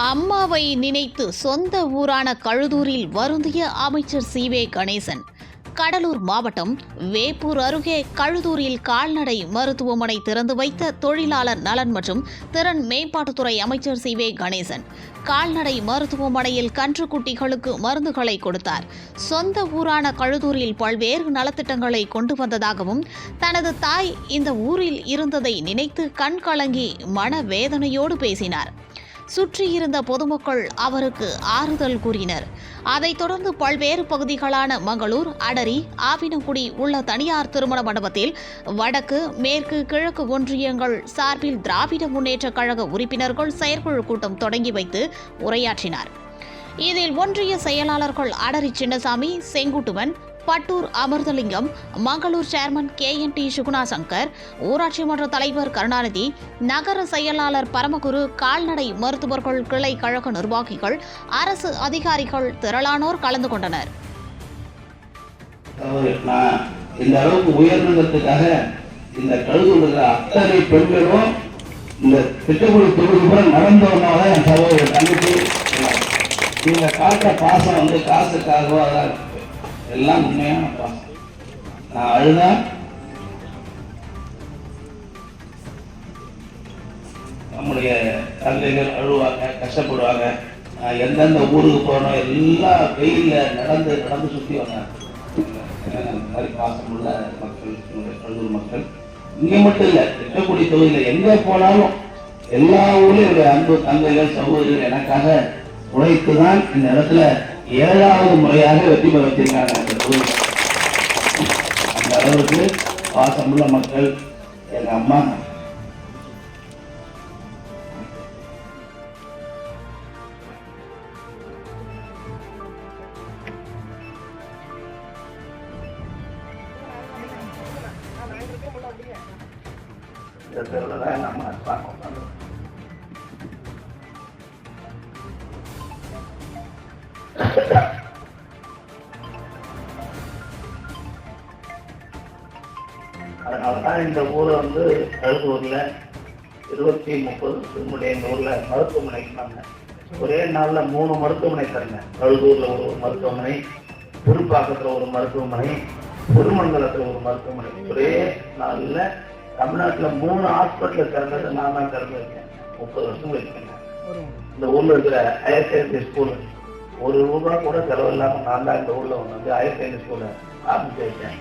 அம்மாவை நினைத்து சொந்த ஊரான கழுதூரில் வருந்திய அமைச்சர் சி. வே. கணேசன் கடலூர் மாவட்டம் வேப்பூர் அருகே கழுதூரில் கால்நடை மருத்துவமனை திறந்து வைத்த தொழிலாளர் நலன் மற்றும் திறன் மேம்பாட்டுத்துறை அமைச்சர் சி. வே. கணேசன் கால்நடை மருத்துவமனையில் கன்றுக்குட்டிகளுக்கு மருந்துகளை கொடுத்தார். சொந்த ஊரான கழுதூரில் பல்வேறு நலத்திட்டங்களை கொண்டு வந்ததாகவும் தனது தாய் இந்த ஊரில் இருந்ததை நினைத்து கண் கலங்கி மனவேதனையோடு பேசினார். சுற்றியிருந்த பொதுமக்கள் அவருக்கு ஆறுதல் கூறினர். அதைத் தொடர்ந்து பல்வேறு பகுதிகளான மங்களூர் அடரி ஆவினங்குடி உள்ள தனியார் திருமண மண்டபத்தில் வடக்கு மேற்கு கிழக்கு ஒன்றியங்கள் சார்பில் திராவிட முன்னேற்றக் கழக உறுப்பினர்கள் செயற்குழு கூட்டம் தொடங்கி வைத்து உரையாற்றினார். இதில் ஒன்றிய செயலாளர்கள் Adari Chinnasamy Senguttuvan Pattur Amirthalingam Mangalore chairman K N T Suguna Sankar ஊராட்சி மன்ற தலைவர் கருணாநிதி நகர செயலாளர் பரமகுரு கால்நடை மருத்துவர்கள் கிளை கழக நிர்வாகிகள் அரசு அதிகாரிகள் திரளானோர் கலந்து கொண்டனர். இந்த அளவுக்கு உயர்ந்ததுக்காக இந்த கழுதூர் அத்தனை பெண்களும் இந்த திட்டக்குழு தொகுதி கூட நடந்தவனால என் சகோதரர் தங்கச்சி நீங்க காட்ட பாசம் வந்து காசுக்காகவோ அதான் எல்லாம் உண்மையான பாசம் நான் அழுதா நம்முடைய தந்தைகள் அழுவாங்க கஷ்டப்படுவாங்க. எந்தெந்த ஊருக்கு போனோம் எல்லாம் வெயிலில் நடந்து நடந்து சுற்றி வந்தாங்க இந்த மாதிரி பாசமுள்ள மக்கள் கல்லூர் மக்கள். இங்கே மட்டும் இல்லை திட்டக்குடி தொகுதியில் எங்கே போனாலும் எல்லா ஊர்லையும் என்னுடைய அன்பு தங்கைகள் சகோதரிகள் எனக்காக உழைத்து தான் இந்த இடத்துல ஏழாவது முறையாக வெற்றி பெற வச்சிருக்காங்க அந்த தொகுதியில் அந்த அளவுக்கு பாசமுள்ள மக்கள் எங்க அம்மா. இந்த தெருவில் தான் அதனாலதான் இந்த ஊரை வந்து கழுதூரில் இருபத்தி முப்பது திருமுடைய இந்த ஊர்ல மருத்துவமனைக்கு வந்தேன் ஒரே நாள்ல மூணு மருத்துவமனை தருங்க. கழுதூரில் ஒரு மருத்துவமனை புதுப்பாக்கத்தில் ஒரு மருத்துவமனை திருமங்கலத்தில் ஒரு மருத்துவமனை. ஒரே நாள்ல தமிழ்நாட்டுல மூணு ஹாஸ்பிட்டல் திறந்தது நான் தான் திறந்துருக்கேன். முப்பது வருஷம் இருக்கேன் இந்த ஊர்ல இருக்கிற ஹையர் செகண்டரி ஸ்கூல் ஒரு ரூபா கூட செலவு இல்லாமல் நான் தான் இந்த ஊரில் ஒன்று வந்து ஹையர் செகண்டரி ஸ்கூலில் ஆரம்பிச்சு வைச்சேன்.